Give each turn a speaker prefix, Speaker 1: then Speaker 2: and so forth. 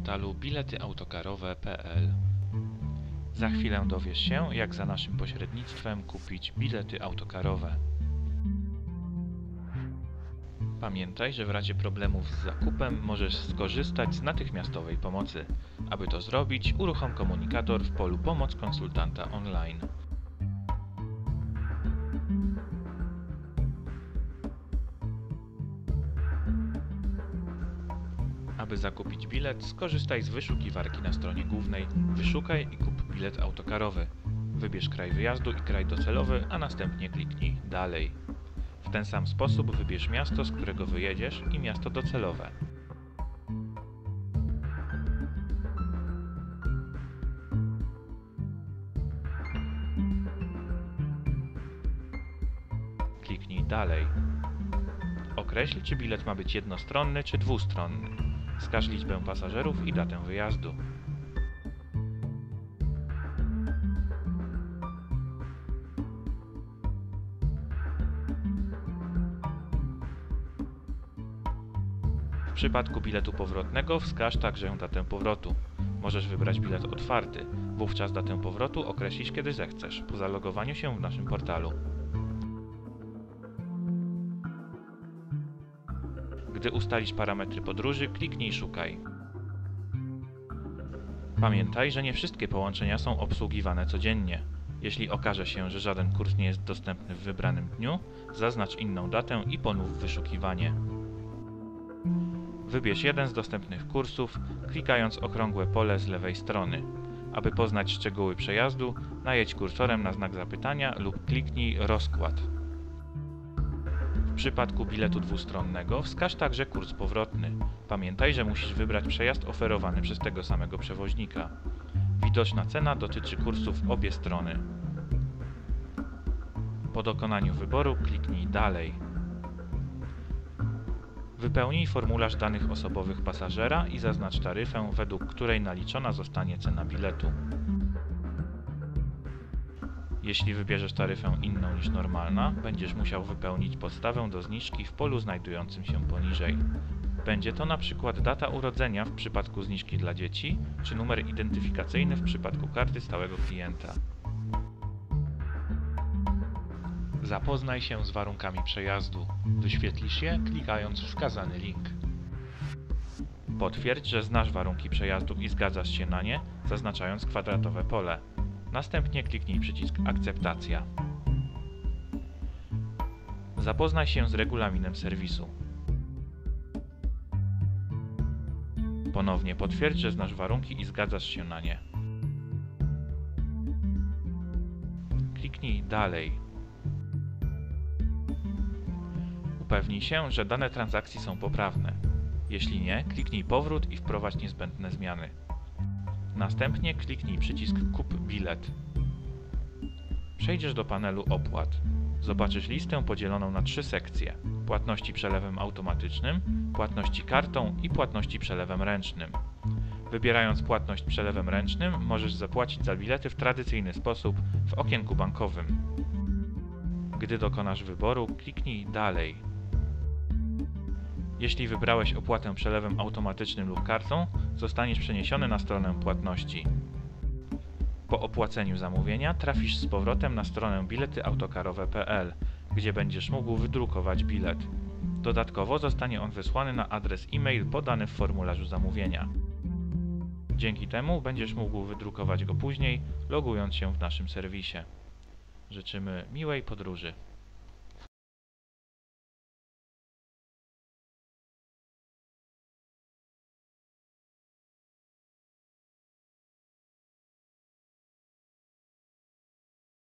Speaker 1: portalu biletyautokarowe.pl. Za chwilę dowiesz się, jak za naszym pośrednictwem kupić bilety autokarowe. Pamiętaj, że w razie problemów z zakupem możesz skorzystać z natychmiastowej pomocy. Aby to zrobić, uruchom komunikator w polu Pomoc konsultanta online. Aby zakupić bilet, skorzystaj z wyszukiwarki na stronie głównej. Wyszukaj i kup bilet autokarowy. Wybierz kraj wyjazdu i kraj docelowy, a następnie kliknij Dalej. W ten sam sposób wybierz miasto, z którego wyjedziesz i miasto docelowe. Kliknij Dalej. Określ, czy bilet ma być jednostronny czy dwustronny. Wskaż liczbę pasażerów i datę wyjazdu. W przypadku biletu powrotnego wskaż także datę powrotu. Możesz wybrać bilet otwarty. Wówczas datę powrotu określisz kiedy zechcesz, po zalogowaniu się w naszym portalu. Gdy ustalisz parametry podróży, kliknij Szukaj. Pamiętaj, że nie wszystkie połączenia są obsługiwane codziennie. Jeśli okaże się, że żaden kurs nie jest dostępny w wybranym dniu, zaznacz inną datę i ponów wyszukiwanie. Wybierz jeden z dostępnych kursów, klikając okrągłe pole z lewej strony. Aby poznać szczegóły przejazdu, najedź kursorem na znak zapytania lub kliknij Rozkład. Przypadku biletu dwustronnego wskaż także kurs powrotny. Pamiętaj, że musisz wybrać przejazd oferowany przez tego samego przewoźnika. Widoczna cena dotyczy kursów obie strony. Po dokonaniu wyboru kliknij Dalej. Wypełnij formularz danych osobowych pasażera i zaznacz taryfę, według której naliczona zostanie cena biletu. Jeśli wybierzesz taryfę inną niż normalna, będziesz musiał wypełnić podstawę do zniżki w polu znajdującym się poniżej. Będzie to na przykład data urodzenia w przypadku zniżki dla dzieci, czy numer identyfikacyjny w przypadku karty stałego klienta. Zapoznaj się z warunkami przejazdu. Wyświetlisz je klikając wskazany link. Potwierdź, że znasz warunki przejazdu i zgadzasz się na nie, zaznaczając kwadratowe pole. Następnie kliknij przycisk Akceptacja. Zapoznaj się z regulaminem serwisu. Ponownie potwierdź, że znasz warunki i zgadzasz się na nie. Kliknij Dalej. Upewnij się, że dane transakcji są poprawne. Jeśli nie, kliknij Powrót i wprowadź niezbędne zmiany. Następnie kliknij przycisk Kup bilet. Przejdziesz do panelu Opłat. Zobaczysz listę podzieloną na trzy sekcje: płatności przelewem automatycznym, płatności kartą i płatności przelewem ręcznym. Wybierając płatność przelewem ręcznym, możesz zapłacić za bilety w tradycyjny sposób w okienku bankowym. Gdy dokonasz wyboru, kliknij Dalej. Jeśli wybrałeś opłatę przelewem automatycznym lub kartą, zostaniesz przeniesiony na stronę płatności. Po opłaceniu zamówienia trafisz z powrotem na stronę biletyautokarowe.pl, gdzie będziesz mógł wydrukować bilet. Dodatkowo zostanie on wysłany na adres e-mail podany w formularzu zamówienia. Dzięki temu będziesz mógł wydrukować go później, logując się w naszym serwisie. Życzymy miłej podróży.